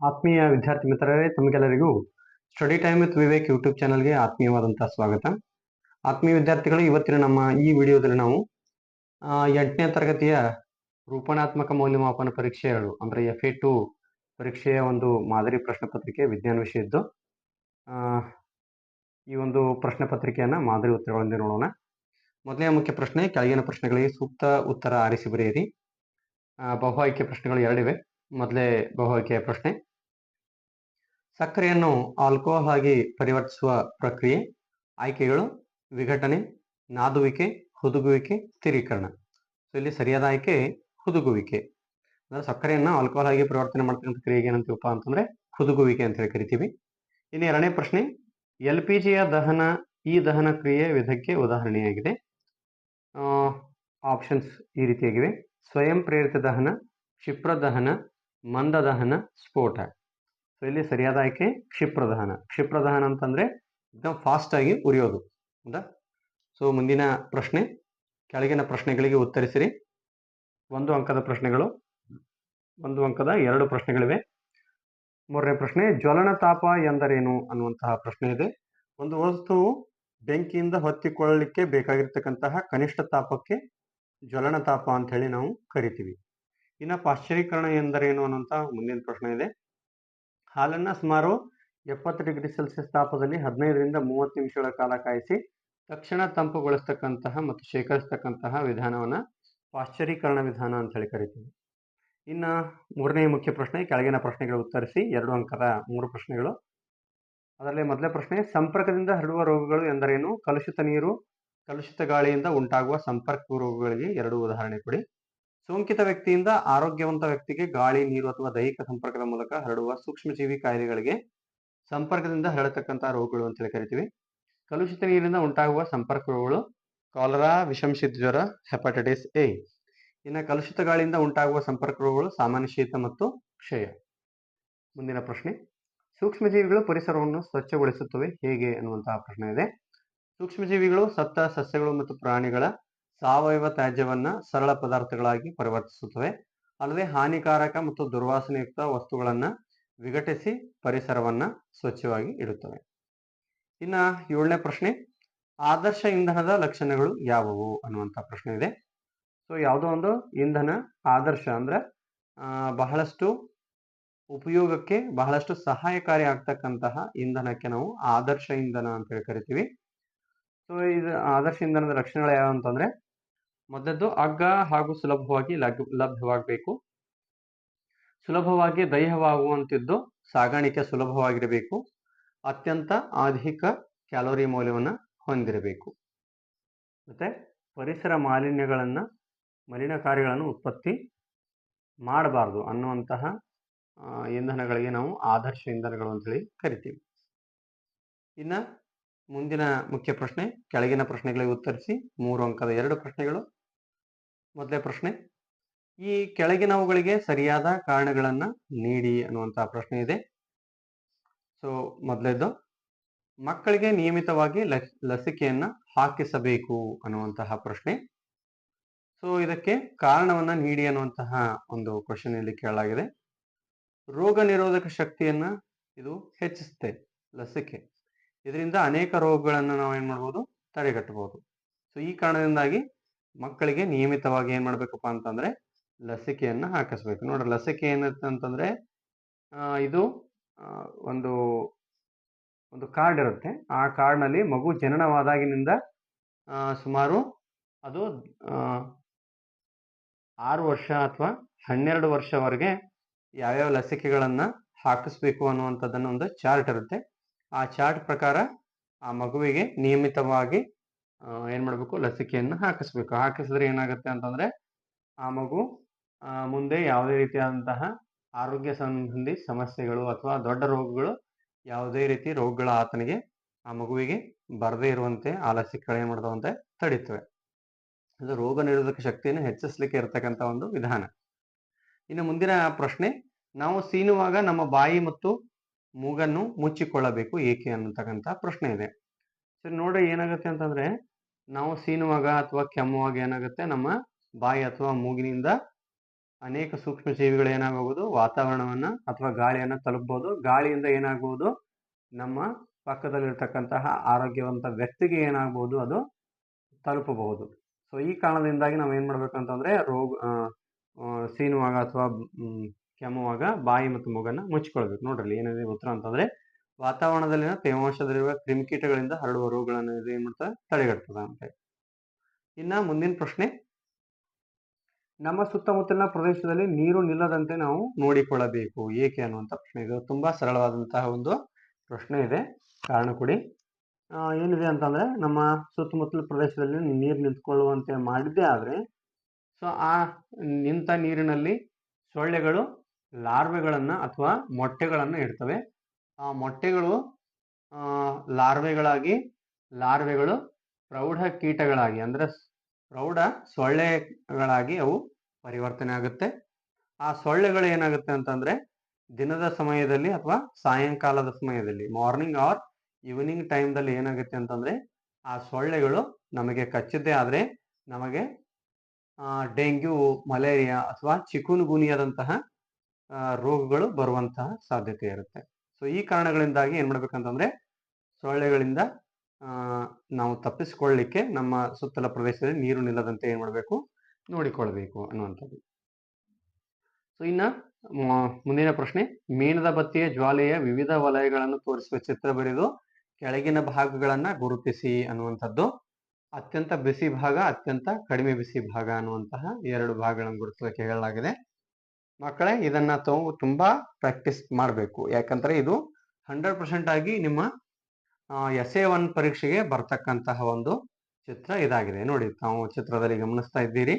ಆತ್ಮೀಯ ವಿದ್ಯಾರ್ಥಿ ಮಿತ್ರರೇ, ತಮಗೆಲ್ಲರಿಗೂ study time with Vivek YouTube ಚಾನಲ್ಗೆ ಆತ್ಮೀಯವಾದಂತಹ ಸ್ವಾಗತ. ಆತ್ಮೀಯ ವಿದ್ಯಾರ್ಥಿಗಳು, ಇವತ್ತಿನ ನಮ್ಮ ಈ ವಿಡಿಯೋದಲ್ಲಿ ನಾವು ಎಂಟನೇ ತರಗತಿಯ ರೂಪಣಾತ್ಮಕ ಮೌಲ್ಯಮಾಪನ ಪರೀಕ್ಷೆ ಎರಡು, ಅಂದ್ರೆ ಎಫ್ ಟು ಪರೀಕ್ಷೆಯ ಒಂದು ಮಾದರಿ ಪ್ರಶ್ನೆ ಪತ್ರಿಕೆ, ವಿಜ್ಞಾನ ವಿಷಯದ್ದು ಈ ಒಂದು ಪ್ರಶ್ನೆ ಪತ್ರಿಕೆಯನ್ನು ಮಾದರಿ ಉತ್ತರಗಳೊಂದಿಗೆ ನೋಡೋಣ. ಮೊದಲನೇ ಮುಖ್ಯ ಪ್ರಶ್ನೆ, ಕೆಳಗಿನ ಪ್ರಶ್ನೆಗಳಿಗೆ ಸೂಕ್ತ ಉತ್ತರ ಆರಿಸಿ ಬರೆಯಿರಿ. ಬಹು ಆಯ್ಕೆ ಪ್ರಶ್ನೆಗಳು ಎರಡಿವೆ. ಮೊದಲೇ ಬಹು ಆಯ್ಕೆಯ ಪ್ರಶ್ನೆ ಸಕ್ಕರೆಯನ್ನು ಆಲ್ಕೋಹಾಲ್ ಆಗಿ ಪರಿವರ್ತಿಸುವ ಪ್ರಕ್ರಿಯೆ, ಆಯ್ಕೆಗಳು, ವಿಘಟನೆ, ನಾದುವಿಕೆ, ಹುದುಗುವಿಕೆ, ಸ್ಥಿರೀಕರಣ. ಸೊ ಇಲ್ಲಿ ಸರಿಯಾದ ಆಯ್ಕೆ, ಹುದುಗುವಿಕೆ. ಅಂದ್ರೆ ಸಕ್ಕರೆಯನ್ನು ಆಲ್ಕೋಹಾಲ್ ಆಗಿ ಪರಿವರ್ತನೆ ಮಾಡ್ತಕ್ಕಂಥ ಕ್ರಿಯೆಗೆ ಏನಂತೀವಪ್ಪ ಅಂತಂದ್ರೆ ಹುದುಗುವಿಕೆ ಅಂತ ಹೇಳಿ ಕರಿತೀವಿ. ಇನ್ನು ಎರಡನೇ ಪ್ರಶ್ನೆ, ಎಲ್ ಪಿ ಜಿಯ ದಹನ, ಈ ದಹನ ಕ್ರಿಯೆ ವಿಧಕ್ಕೆ ಉದಾಹರಣೆಯಾಗಿದೆ. ಆಪ್ಷನ್ಸ್ ಈ ರೀತಿಯಾಗಿವೆ. ಸ್ವಯಂ ಪ್ರೇರಿತ ದಹನ, ಕ್ಷಿಪ್ರ ದಹನ, ಮಂದ ದಹನ, ಸ್ಫೋಟ. ಸೊ ಇಲ್ಲಿ ಸರಿಯಾದ ಆಯ್ಕೆ ಕ್ಷಿಪ್ರದಹನ. ಕ್ಷಿಪ್ರದಹನ ಅಂತಂದರೆ ಫಾಸ್ಟ್ ಆಗಿ ಉರಿಯೋದು. ಹೌದಾ? ಸೊ ಮುಂದಿನ ಪ್ರಶ್ನೆ. ಕೆಳಗಿನ ಪ್ರಶ್ನೆಗಳಿಗೆ ಉತ್ತರಿಸಿರಿ. ಒಂದು ಅಂಕದ ಪ್ರಶ್ನೆಗಳು, ಒಂದು ಅಂಕದ ಎರಡು ಪ್ರಶ್ನೆಗಳಿವೆ. ಮೂರನೇ ಪ್ರಶ್ನೆ, ಜ್ವಲನ ತಾಪ ಎಂದರೇನು ಅನ್ನುವಂತಹ ಪ್ರಶ್ನೆ ಇದೆ. ಒಂದು ವಸ್ತುವು ಬೆಂಕಿಯಿಂದ ಹೊತ್ತಿಕೊಳ್ಳಲಿಕ್ಕೆ ಬೇಕಾಗಿರ್ತಕ್ಕಂತಹ ಕನಿಷ್ಠ ತಾಪಕ್ಕೆ ಜ್ವಲನ ತಾಪ ಅಂತ ಹೇಳಿ ನಾವು ಕರಿತೀವಿ. ಇನ್ನು ಪಾಶ್ಚರೀಕರಣ ಎಂದರೇನು ಅನ್ನುವಂಥ ಮುಂದಿನ ಪ್ರಶ್ನೆ ಇದೆ. ಹಾಲನ್ನ ಸುಮಾರು ಎಪ್ಪತ್ತು ಡಿಗ್ರಿ ಸೆಲ್ಸಿಯಸ್ ತಾಪದಲ್ಲಿ ಹದಿನೈದರಿಂದ ಮೂವತ್ತು ನಿಮಿಷಗಳ ಕಾಲ ಕಾಯಿಸಿ, ತಕ್ಷಣ ತಂಪುಗೊಳಿಸ್ತಕ್ಕಂತಹ ಮತ್ತು ಶೇಖರಿಸ್ತಕ್ಕಂತಹ ವಿಧಾನವನ್ನು ಪಾಶ್ಚರೀಕರಣ ವಿಧಾನ ಅಂತ ಹೇಳಿ ಕರಿತೀವಿ. ಇನ್ನು ಮೂರನೇ ಮುಖ್ಯ ಪ್ರಶ್ನೆ, ಕೆಳಗಿನ ಪ್ರಶ್ನೆಗಳು ಉತ್ತರಿಸಿ ಎರಡು ಅಂಕದ ಮೂರು ಪ್ರಶ್ನೆಗಳು. ಅದರಲ್ಲಿ ಮೊದಲನೇ ಪ್ರಶ್ನೆ, ಸಂಪರ್ಕದಿಂದ ಹರಡುವ ರೋಗಗಳು ಎಂದರೇನು? ಕಲುಷಿತ ನೀರು, ಕಲುಷಿತ ಗಾಳಿಯಿಂದ ಉಂಟಾಗುವ ಸಂಪರ್ಕ ರೋಗಗಳಿಗೆ ಎರಡು ಉದಾಹರಣೆ ಕೊಡಿ. ಸೋಂಕಿತ ವ್ಯಕ್ತಿಯಿಂದ ಆರೋಗ್ಯವಂತ ವ್ಯಕ್ತಿಗೆ ಗಾಳಿ, ನೀರು ಅಥವಾ ದೈಹಿಕ ಸಂಪರ್ಕದ ಮೂಲಕ ಹರಡುವ ಸೂಕ್ಷ್ಮಜೀವಿ ಕಾಯಿಲೆಗಳಿಗೆ ಸಂಪರ್ಕದಿಂದ ಹರಡತಕ್ಕಂತಹ ರೋಗಗಳು ಅಂತ ಹೇಳಿ ಕರಿತೀವಿ. ಕಲುಷಿತ ನೀರಿನಿಂದ ಉಂಟಾಗುವ ಸಂಪರ್ಕ ರೋಗಗಳು ಕಾಲರಾ ವಿಷಂಶಿತ ಜ್ವರ, ಹೆಪಟೈಟಿಸ್ ಎ. ಇನ್ನು ಕಲುಷಿತ ಗಾಳಿಯಿಂದ ಉಂಟಾಗುವ ಸಂಪರ್ಕ ರೋಗಗಳು ಸಾಮಾನ್ಯ ಶೀತ ಮತ್ತು ಕ್ಷಯ. ಮುಂದಿನ ಪ್ರಶ್ನೆ. ಸೂಕ್ಷ್ಮಜೀವಿಗಳು ಪರಿಸರವನ್ನು ಸ್ವಚ್ಛಗೊಳಿಸುತ್ತವೆ ಹೇಗೆ ಅನ್ನುವಂತಹ ಪ್ರಶ್ನೆ ಇದೆ. ಸೂಕ್ಷ್ಮಜೀವಿಗಳು ಸತ್ತ ಸಸ್ಯಗಳು ಮತ್ತು ಪ್ರಾಣಿಗಳ ಸಾವಯವ ತ್ಯಾಜ್ಯವನ್ನ ಸರಳ ಪದಾರ್ಥಗಳಾಗಿ ಪರಿವರ್ತಿಸುತ್ತವೆ. ಅಲ್ಲದೆ ಹಾನಿಕಾರಕ ಮತ್ತು ದುರ್ವಾಸನೆಯುಕ್ತ ವಸ್ತುಗಳನ್ನ ವಿಘಟಿಸಿ ಪರಿಸರವನ್ನ ಸ್ವಚ್ಛವಾಗಿ ಇಡುತ್ತವೆ. ಇನ್ನ ಏಳನೇ ಪ್ರಶ್ನೆ, ಆದರ್ಶ ಇಂಧನದ ಲಕ್ಷಣಗಳು ಯಾವುವು ಅನ್ನುವಂಥ ಪ್ರಶ್ನೆ ಇದೆ. ಸೊ ಯಾವುದೋ ಒಂದು ಇಂಧನ ಆದರ್ಶ ಅಂದ್ರೆ ಬಹಳಷ್ಟು ಉಪಯೋಗಕ್ಕೆ ಬಹಳಷ್ಟು ಸಹಾಯಕಾರಿ ಆಗ್ತಕ್ಕಂತಹ ಇಂಧನಕ್ಕೆ ನಾವು ಆದರ್ಶ ಇಂಧನ ಅಂತ ಹೇಳಿ ಕರಿತೀವಿ. ಸೊ ಇದು ಆದರ್ಶ ಇಂಧನದ ಲಕ್ಷಣಗಳು ಯಾವ ಅಂತಂದ್ರೆ ಮೊದಲದ್ದು ಅಗ್ಗ ಹಾಗೂ ಸುಲಭವಾಗಿ ಲಭ್ಯವಾಗಬೇಕು. ಸುಲಭವಾಗಿ ದೈಹವಾಗುವಂತಿದ್ದು ಸಾಗಾಣಿಕೆ ಸುಲಭವಾಗಿರಬೇಕು. ಅತ್ಯಂತ ಅಧಿಕ ಕ್ಯಾಲೋರಿ ಮೌಲ್ಯವನ್ನು ಹೊಂದಿರಬೇಕು. ಮತ್ತೆ ಪರಿಸರ ಮಾಲಿನ್ಯಗಳನ್ನು ಮಲಿನಕಾರಿಗಳನ್ನು ಉತ್ಪತ್ತಿ ಮಾಡಬಾರ್ದು ಅನ್ನುವಂತಹ ಇಂಧನಗಳಿಗೆ ನಾವು ಆದರ್ಶ ಇಂಧನಗಳು ಅಂತೇಳಿ ಕರಿತೀವಿ. ಇನ್ನ ಮುಂದಿನ ಮುಖ್ಯ ಪ್ರಶ್ನೆ, ಕೆಳಗಿನ ಪ್ರಶ್ನೆಗಳಿಗೆ ಉತ್ತರಿಸಿ ಮೂರು ಅಂಕದ ಎರಡು ಪ್ರಶ್ನೆಗಳು. ಮೊದಲೇ ಪ್ರಶ್ನೆ. ಈ ಕೆಳಗಿನವುಗಳಿಗೆ ಸರಿಯಾದ ಕಾರಣಗಳನ್ನ ನೀಡಿ ಅನ್ನುವಂತಹ ಪ್ರಶ್ನೆ ಇದೆ. ಸೊ ಮೊದಲೇದು, ಮಕ್ಕಳಿಗೆ ನಿಯಮಿತವಾಗಿ ಲಸ್- ಲಸಿಕೆಯನ್ನ ಹಾಕಿಸಬೇಕು ಅನ್ನುವಂತಹ ಪ್ರಶ್ನೆ. ಸೊ ಇದಕ್ಕೆ ಕಾರಣವನ್ನ ನೀಡಿ ಅನ್ನುವಂತಹ ಒಂದು ಕ್ವಶನ್ ಇಲ್ಲಿ ಕೇಳಲಾಗಿದೆ. ರೋಗ ನಿರೋಧಕ ಶಕ್ತಿಯನ್ನ ಇದು ಹೆಚ್ಚಿಸುತ್ತೆ ಲಸಿಕೆ. ಇದರಿಂದ ಅನೇಕ ರೋಗಗಳನ್ನು ನಾವು ಏನ್ ಮಾಡ್ಬೋದು? ತಡೆಗಟ್ಟಬಹುದು. ಸೊ ಈ ಕಾರಣದಿಂದಾಗಿ ಮಕ್ಕಳಿಗೆ ನಿಯಮಿತವಾಗಿ ಏನ್ ಮಾಡ್ಬೇಕಪ್ಪ ಅಂತಂದ್ರೆ ಲಸಿಕೆಯನ್ನ ಹಾಕಿಸ್ಬೇಕು. ನೋಡ್ರಿ, ಲಸಿಕೆ ಏನಿರುತ್ತೆ ಅಂತಂದ್ರೆ ಇದು ಒಂದು ಒಂದು ಕಾರ್ಡ್ ಇರುತ್ತೆ. ಆ ಕಾರ್ಡ್ನಲ್ಲಿ ಮಗು ಜನನವಾದಾಗಿನಿಂದ ಸುಮಾರು ಅದು ಆರು ವರ್ಷ ಅಥವಾ ಹನ್ನೆರಡು ವರ್ಷವರೆಗೆ ಯಾವ್ಯಾವ ಲಸಿಕೆಗಳನ್ನು ಹಾಕಿಸ್ಬೇಕು ಅನ್ನುವಂಥದ್ದನ್ನು ಒಂದು ಚಾರ್ಟ್ ಇರುತ್ತೆ. ಆ ಚಾರ್ಟ್ ಪ್ರಕಾರ ಆ ಮಗುವಿಗೆ ನಿಯಮಿತವಾಗಿ ಏನ್ ಮಾಡ್ಬೇಕು? ಲಸಿಕೆಯನ್ನು ಹಾಕಿಸ್ಬೇಕು. ಹಾಕಿಸಿದ್ರೆ ಏನಾಗುತ್ತೆ ಅಂತಂದ್ರೆ, ಆ ಮಗು ಮುಂದೆ ಯಾವುದೇ ರೀತಿಯಾದಂತಹ ಆರೋಗ್ಯ ಸಂಬಂಧಿ ಸಮಸ್ಯೆಗಳು ಅಥವಾ ದೊಡ್ಡ ರೋಗಗಳು, ಯಾವುದೇ ರೀತಿ ರೋಗಗಳ ಆತನಿಗೆ ಆ ಮಗುವಿಗೆ ಬರದೇ ಇರುವಂತೆ, ಆ ಲಸಿಕೆಗಳು ಏನ್ ಮಾಡ್ತಾವಂತೆ ತಡೀತವೆ. ಇದು ರೋಗ ನಿರೋಧಕ ಶಕ್ತಿಯನ್ನು ಹೆಚ್ಚಿಸಲಿಕ್ಕೆ ಇರತಕ್ಕಂತ ಒಂದು ವಿಧಾನ. ಇನ್ನು ಮುಂದಿನ ಪ್ರಶ್ನೆ, ನಾವು ಸೀನುವಾಗ ನಮ್ಮ ಬಾಯಿ ಮತ್ತು ಮೂಗನ್ನು ಮುಚ್ಚಿಕೊಳ್ಳಬೇಕು ಏಕೆ ಅನ್ನತಕ್ಕಂತ ಪ್ರಶ್ನೆ ಇದೆ. ಸರಿ, ನೋಡ್ರಿ ಏನಾಗುತ್ತೆ ಅಂತಂದ್ರೆ ನಾವು ಸೀನುವಾಗ ಅಥವಾ ಕೆಮ್ಮುವಾಗ ಏನಾಗುತ್ತೆ? ನಮ್ಮ ಬಾಯಿ ಅಥವಾ ಮೂಗಿನಿಂದ ಅನೇಕ ಸೂಕ್ಷ್ಮ ಜೀವಿಗಳು ಏನಾಗಬಹುದು ವಾತಾವರಣವನ್ನ ಅಥವಾ ಗಾಳಿಯನ್ನ ತಲುಪಬಹುದು ಗಾಳಿಯಿಂದ ಏನಾಗಬಹುದು ನಮ್ಮ ಪಕ್ಕದಲ್ಲಿರ್ತಕ್ಕಂತಹ ಆರೋಗ್ಯವಂತ ವ್ಯಕ್ತಿಗೆ ಏನಾಗಬಹುದು ಅದು ತಲುಪಬಹುದು. ಸೊ ಈ ಕಾರಣದಿಂದಾಗಿ ನಾವು ಏನು ಮಾಡ್ಬೇಕಂತಂದ್ರೆ, ರೋಗ ಸೀನುವಾಗ ಅಥವಾ ಕೆಮ್ಮುವಾಗ ಬಾಯಿ ಮತ್ತು ಮೂಗನ್ನ ಮುಚ್ಕೊಳ್ಬೇಕು ನೋಡ್ರಿ, ಏನಿದೆ ಉತ್ತರ ಅಂತಂದ್ರೆ ವಾತಾವರಣದಲ್ಲಿನ ತೇವಾಂಶದಲ್ಲಿರುವ ಕ್ರಿಮಿಕೀಟಗಳಿಂದ ಹರಡುವ ರೋಗಗಳನ್ನು ಏನ್ ಮಾಡ್ತದೆ? ತಡೆಗಟ್ಟದ ಅಂತ ಇನ್ನ ಮುಂದಿನ ಪ್ರಶ್ನೆ. ನಮ್ಮ ಸುತ್ತಮುತ್ತಲಿನ ಪ್ರದೇಶದಲ್ಲಿ ನೀರು ನಿಲ್ಲದಂತೆ ನಾವು ನೋಡಿಕೊಳ್ಳಬೇಕು. ಏಕೆ ಅನ್ನುವಂಥ ಪ್ರಶ್ನೆ. ಇದು ತುಂಬಾ ಸರಳವಾದಂತಹ ಒಂದು ಪ್ರಶ್ನೆ ಇದೆ. ಕಾರಣ ಕೊಡಿ. ಏನಿದೆ ಅಂತಂದ್ರೆ ನಮ್ಮ ಸುತ್ತಮುತ್ತಲ ಪ್ರದೇಶದಲ್ಲಿ ನೀರು ನಿಂತ್ಕೊಳ್ಳುವಂತೆ ಮಾಡಿದ್ದೇ ಆದ್ರೆ, ಸೊ ಆ ನಿಂತ ನೀರಿನಲ್ಲಿ ಸೊಳ್ಳೆಗಳು, ಲಾರ್ವೆಗಳನ್ನು ಅಥವಾ ಮೊಟ್ಟೆಗಳನ್ನು ಇಡ್ತವೆ. ಆ ಮೊಟ್ಟೆಗಳು ಲಾರ್ವೆಗಳಾಗಿ, ಲಾರ್ವೆಗಳು ಪ್ರೌಢ ಕೀಟಗಳಾಗಿ, ಅಂದ್ರೆ ಪ್ರೌಢ ಸೊಳ್ಳೆಗಳಾಗಿ ಅವು ಪರಿವರ್ತನೆ ಆಗುತ್ತೆ. ಆ ಸೊಳ್ಳೆಗಳು ಏನಾಗುತ್ತೆ ಅಂತಂದ್ರೆ ದಿನದ ಸಮಯದಲ್ಲಿ ಅಥವಾ ಸಾಯಂಕಾಲದ ಸಮಯದಲ್ಲಿ, ಮಾರ್ನಿಂಗ್ ಆರ್ ಈವ್ನಿಂಗ್ ಟೈಮ್ದಲ್ಲಿ ಏನಾಗುತ್ತೆ ಅಂತಂದ್ರೆ ಆ ಸೊಳ್ಳೆಗಳು ನಮಗೆ ಕಚ್ಚಿದ್ದೇ ಆದರೆ ನಮಗೆ ಡೆಂಗ್ಯೂ, ಮಲೇರಿಯಾ ಅಥವಾ ಚಿಕುನ್ ಗುನಿಯಾದಂತಹ ರೋಗಗಳು ಬರುವಂತಹ ಸಾಧ್ಯತೆ ಇರುತ್ತೆ. ಸೊ ಈ ಕಾರಣಗಳಿಂದಾಗಿ ಏನ್ ಮಾಡ್ಬೇಕಂತಂದ್ರೆ, ಸೊಳ್ಳೆಗಳಿಂದ ನಾವು ತಪ್ಪಿಸಿಕೊಳ್ಳಿಕ್ಕೆ ನಮ್ಮ ಸುತ್ತಲ ಪ್ರದೇಶದಲ್ಲಿ ನೀರು ನಿಲ್ಲದಂತೆ ಏನ್ ಮಾಡಬೇಕು? ನೋಡಿಕೊಳ್ಬೇಕು ಅನ್ನುವಂಥದ್ದು. ಸೊ ಇನ್ನ ಮುಂದಿನ ಪ್ರಶ್ನೆ. ಮೇಣದ ಬತ್ತಿಯ ಜ್ವಾಲೆಯ ವಿವಿಧ ವಲಯಗಳನ್ನು ತೋರಿಸುವ ಚಿತ್ರ ಬರೆದು, ಕೆಳಗಿನ ಭಾಗಗಳನ್ನ ಗುರುತಿಸಿ ಅನ್ನುವಂಥದ್ದು. ಅತ್ಯಂತ ಬಿಸಿ ಭಾಗ, ಅತ್ಯಂತ ಕಡಿಮೆ ಬಿಸಿ ಭಾಗ ಅನ್ನುವಂತಹ ಎರಡು ಭಾಗಗಳನ್ನು ಗುರುತಿಸಲಿಕ್ಕೆ ಹೇಳಲಾಗಿದೆ. ಮಕ್ಕಳೇ, ಇದನ್ನ ತುಂಬಾ ಪ್ರಾಕ್ಟೀಸ್ ಮಾಡಬೇಕು. ಯಾಕಂದ್ರೆ ಇದು ಹಂಡ್ರೆಡ್ ಪರ್ಸೆಂಟ್ ಆಗಿ ನಿಮ್ಮ ಎಸ್ ಎ ಒನ್ ಪರೀಕ್ಷೆಗೆ ಬರ್ತಕ್ಕಂತಹ ಒಂದು ಚಿತ್ರ ಇದಾಗಿದೆ. ನೋಡಿ, ತಾವು ಚಿತ್ರದಲ್ಲಿ ಗಮನಿಸ್ತಾ ಇದ್ದೀರಿ.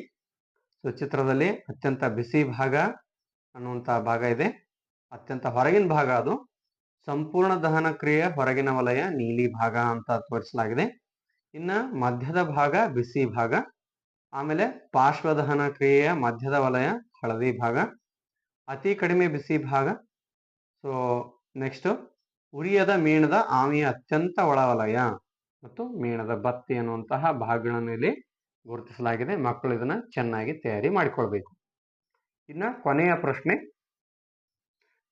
ಸೊ ಚಿತ್ರದಲ್ಲಿ ಅತ್ಯಂತ ಬಿಸಿ ಭಾಗ ಅನ್ನುವಂತಹ ಭಾಗ ಇದೆ. ಅತ್ಯಂತ ಹೊರಗಿನ ಭಾಗ ಅದು. ಸಂಪೂರ್ಣ ದಹನ ಕ್ರಿಯೆಯ ಹೊರಗಿನ ವಲಯ, ನೀಲಿ ಭಾಗ ಅಂತ ತೋರಿಸಲಾಗಿದೆ. ಇನ್ನ ಮಧ್ಯದ ಭಾಗ ಬಿಸಿ ಭಾಗ. ಆಮೇಲೆ ಪಾರ್ಶ್ವದಹನ ಕ್ರಿಯೆಯ ಮಧ್ಯದ ವಲಯ, ಹಳದಿ ಭಾಗ. ಅತಿ ಕಡಿಮೆ ಬಿಸಿ ಭಾಗ. ಸೊ ನೆಕ್ಸ್ಟ್ ಉರಿಯದ ಮೇಣದ ಆವಿಯ ಅತ್ಯಂತ ಒಳವಲಯ ಮತ್ತು ಮೇಣದ ಬತ್ತಿ ಅನ್ನುವಂತಹ ಭಾಗಗಳನ್ನು ಇಲ್ಲಿ ಗುರುತಿಸಲಾಗಿದೆ. ಮಕ್ಕಳು ಇದನ್ನ ಚೆನ್ನಾಗಿ ತಯಾರಿ ಮಾಡಿಕೊಳ್ಬೇಕು. ಇನ್ನ ಕೊನೆಯ ಪ್ರಶ್ನೆ.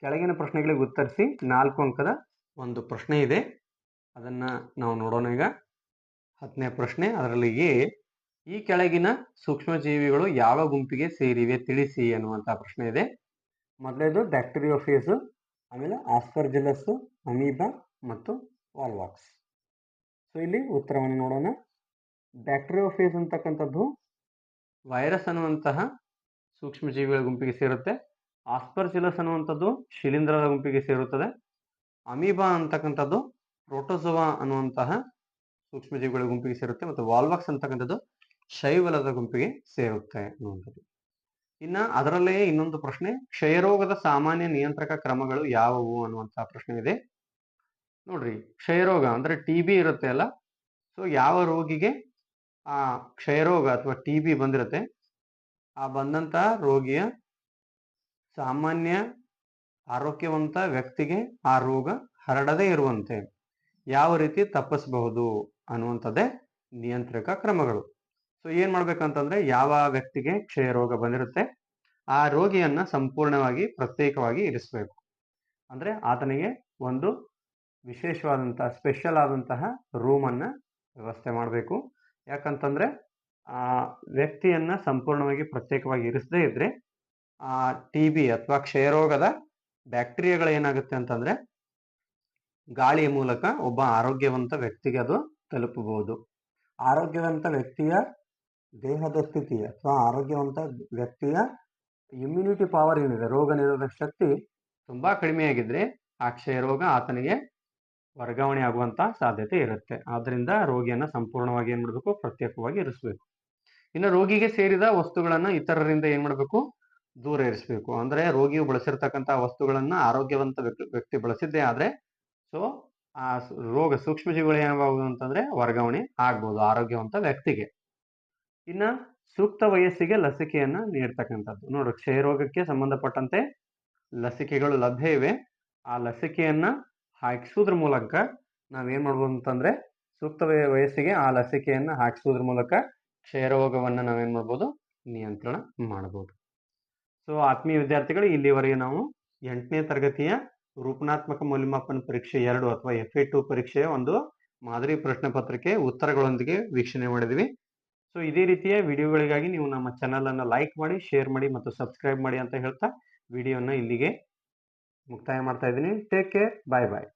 ಕೆಳಗಿನ ಪ್ರಶ್ನೆಗಳಿಗೆ ಉತ್ತರಿಸಿ. ನಾಲ್ಕು ಅಂಕದ ಒಂದು ಪ್ರಶ್ನೆ ಇದೆ. ಅದನ್ನ ನಾವು ನೋಡೋಣ ಈಗ. ಹತ್ತನೇ ಪ್ರಶ್ನೆ. ಅದರಲ್ಲಿ ಎ, ಈ ಕೆಳಗಿನ ಸೂಕ್ಷ್ಮಜೀವಿಗಳು ಯಾವ ಗುಂಪಿಗೆ ಸೇರಿವೆ ತಿಳಿಸಿ ಅನ್ನುವಂತಹ ಪ್ರಶ್ನೆ ಇದೆ. ಮೊದಲೇದು ಬ್ಯಾಕ್ಟೀರಿಯೋಫೇಸು ಆಮೇಲೆ ಆಸ್ಪರ್ಜಿಲಸ್ಸು ಅಮೀಬಾ ಮತ್ತು ವಾಲ್ವಾಕ್ಸ್ ಸೊ ಇಲ್ಲಿ ಉತ್ತರವನ್ನು ನೋಡೋಣ. ಬ್ಯಾಕ್ಟೀರಿಯೋಫೇಸ್ ಅಂತಕ್ಕಂಥದ್ದು ವೈರಸ್ ಅನ್ನುವಂತಹ ಸೂಕ್ಷ್ಮಜೀವಿಗಳ ಗುಂಪಿಗೆ ಸೇರುತ್ತೆ. ಆಸ್ಪರ್ಜಿಲಸ್ ಅನ್ನುವಂಥದ್ದು ಶಿಲೀಂಧ್ರದ ಗುಂಪಿಗೆ ಸೇರುತ್ತದೆ. ಅಮೀಬಾ ಅಂತಕ್ಕಂಥದ್ದು ಪ್ರೋಟೋಸೋವಾ ಅನ್ನುವಂತಹ ಸೂಕ್ಷ್ಮಜೀವಿಗಳ ಗುಂಪಿಗೆ ಸೇರುತ್ತೆ ಮತ್ತು ವಾಲ್ವಾಕ್ಸ್ ಅಂತಕ್ಕಂಥದ್ದು ಶೈವಲದ ಗುಂಪಿಗೆ ಸೇರುತ್ತೆ ಅನ್ನುವಂಥದ್ದು. ಇನ್ನ ಅದರಲ್ಲೇ ಇನ್ನೊಂದು ಪ್ರಶ್ನೆ, ಕ್ಷಯರೋಗದ ಸಾಮಾನ್ಯ ನಿಯಂತ್ರಕ ಕ್ರಮಗಳು ಯಾವುವು ಅನ್ನುವಂತಹ ಪ್ರಶ್ನೆ ಇದೆ. ನೋಡ್ರಿ, ಕ್ಷಯರೋಗ ಅಂದ್ರೆ ಟಿ ಬಿ ಇರುತ್ತೆ ಅಲ್ಲ? ಸೊ ಯಾವ ರೋಗಿಗೆ, ಆ ಕ್ಷಯರೋಗ ಅಥವಾ ಟಿ ಬಿ ಬಂದಿರುತ್ತೆ? ಆ ಬಂದಂತ ರೋಗಿಯ ಸಾಮಾನ್ಯ ಆರೋಗ್ಯವಂತ ವ್ಯಕ್ತಿಗೆ ಆ ರೋಗ ಹರಡದೇ ಇರುವಂತೆ ಯಾವ ರೀತಿ ತಪ್ಪಿಸಬಹುದು ಅನ್ನುವಂಥದ್ದೇ ನಿಯಂತ್ರಕ ಕ್ರಮಗಳು. ಸೊ ಏನ್ ಮಾಡ್ಬೇಕಂತಂದ್ರೆ ಯಾವ ವ್ಯಕ್ತಿಗೆ ಕ್ಷಯ ರೋಗ ಬಂದಿರುತ್ತೆ, ಆ ರೋಗಿಯನ್ನ ಸಂಪೂರ್ಣವಾಗಿ ಪ್ರತ್ಯೇಕವಾಗಿ ಇರಿಸಬೇಕು. ಅಂದ್ರೆ ಆತನಿಗೆ ಒಂದು ವಿಶೇಷವಾದಂತಹ ಸ್ಪೆಷಲ್ ಆದಂತಹ ರೂಮನ್ನ ವ್ಯವಸ್ಥೆ ಮಾಡಬೇಕು. ಯಾಕಂತಂದ್ರೆ ಆ ವ್ಯಕ್ತಿಯನ್ನ ಸಂಪೂರ್ಣವಾಗಿ ಪ್ರತ್ಯೇಕವಾಗಿ ಇರಿಸದೇ ಇದ್ರೆ, ಆ ಟಿ ಬಿ ಅಥವಾ ಕ್ಷಯರೋಗದ ಬ್ಯಾಕ್ಟೀರಿಯಾಗಳು ಏನಾಗುತ್ತೆ ಅಂತಂದ್ರೆ ಗಾಳಿಯ ಮೂಲಕ ಒಬ್ಬ ಆರೋಗ್ಯವಂತ ವ್ಯಕ್ತಿಗೆ ಅದು ತಲುಪಬಹುದು. ಆರೋಗ್ಯವಂತ ವ್ಯಕ್ತಿಯ ದೇಹದ ಸ್ಥಿತಿ ಅಥವಾ ಆರೋಗ್ಯವಂತ ವ್ಯಕ್ತಿಯ ಇಮ್ಯುನಿಟಿ ಪವರ್ ಏನಿದೆ, ರೋಗ ನಿರೋಧಕ ಶಕ್ತಿ ತುಂಬಾ ಕಡಿಮೆಯಾಗಿದ್ರೆ ಆ ಕ್ಷಯ ರೋಗ ಆತನಿಗೆ ವರ್ಗಾವಣೆ ಆಗುವಂತ ಸಾಧ್ಯತೆ ಇರುತ್ತೆ. ಆದ್ದರಿಂದ ರೋಗಿಯನ್ನ ಸಂಪೂರ್ಣವಾಗಿ ಏನು ಮಾಡಬೇಕು, ಪ್ರತ್ಯೇಕವಾಗಿ ಇರಿಸಬೇಕು. ಇನ್ನು ರೋಗಿಗೆ ಸೇರಿದ ವಸ್ತುಗಳನ್ನು ಇತರರಿಂದ ಏನು ಮಾಡಬೇಕು, ದೂರ ಇರಿಸಬೇಕು. ಅಂದ್ರೆ ರೋಗಿಯು ಬಳಸಿರ್ತಕ್ಕಂಥ ವಸ್ತುಗಳನ್ನು ಆರೋಗ್ಯವಂತ ವ್ಯಕ್ತಿ- ಬಳಸಿದ್ದೇ ಆದ್ರೆ ಸೊ ಆ ಸ್- ರೋಗ ಸೂಕ್ಷ್ಮಜೀವಿಗಳು ಏನಾಗಬಹುದು ಅಂತಂದ್ರೆ ವರ್ಗಾವಣೆ ಆಗ್ಬೋದು ಆರೋಗ್ಯವಂತ ವ್ಯಕ್ತಿಗೆ. ಇನ್ನ ಸೂಕ್ತ ವಯಸ್ಸಿಗೆ ಲಸಿಕೆಯನ್ನ ನೀಡ್ತಕ್ಕಂಥದ್ದು. ನೋಡು, ಕ್ಷಯರೋಗಕ್ಕೆ ಸಂಬಂಧಪಟ್ಟಂತೆ ಲಸಿಕೆಗಳು ಲಭ್ಯ ಇವೆ. ಆ ಲಸಿಕೆಯನ್ನ ಹಾಕಿಸೋದ್ರ ಮೂಲಕ ನಾವೇನ್ ಮಾಡ್ಬೋದು ಅಂತಂದ್ರೆ ಸೂಕ್ತ ವಯ- ವಯಸ್ಸಿಗೆ ಆ ಲಸಿಕೆಯನ್ನ ಹಾಕಿಸೋದ್ರ ಮೂಲಕ ಕ್ಷಯರೋಗವನ್ನ ನಾವೇನ್ ಮಾಡ್ಬೋದು? ನಿಯಂತ್ರಣ ಮಾಡಬಹುದು ಸೊ, ಆತ್ಮೀಯ ವಿದ್ಯಾರ್ಥಿಗಳು, ಇಲ್ಲಿವರೆಗೆ ನಾವು ಎಂಟನೇ ತರಗತಿಯ ರೂಪನಾತ್ಮಕ ಮೌಲ್ಯಮಾಪನ ಪರೀಕ್ಷೆ ಎರಡು ಅಥವಾ ಎಫ್ ಎ ಟು ಪರೀಕ್ಷೆಯ ಒಂದು ಮಾದರಿ ಪ್ರಶ್ನೆ ಪತ್ರಿಕೆ ಉತ್ತರಗಳೊಂದಿಗೆ ವೀಕ್ಷಣೆ ಮಾಡಿದ್ವಿ. ಸೊ ಇದೇ ರೀತಿಯ ವಿಡಿಯೋಗಳಿಗಾಗಿ ನೀವು ನಮ್ಮ ಚಾನಲ್ ಅನ್ನು ಲೈಕ್ ಮಾಡಿ ಶೇರ್ ಮಾಡಿ ಮತ್ತು ಸಬ್ಸ್ಕ್ರೈಬ್ ಮಾಡಿ ಅಂತ ಹೇಳ್ತಾ, ವಿಡಿಯೋನ ಇಲ್ಲಿಗೆ ಮುಕ್ತಾಯ ಮಾಡ್ತಾ ಇದ್ದೀನಿ. ಟೇಕ್ ಕೇರ್ ಬಾಯ್ ಬಾಯ್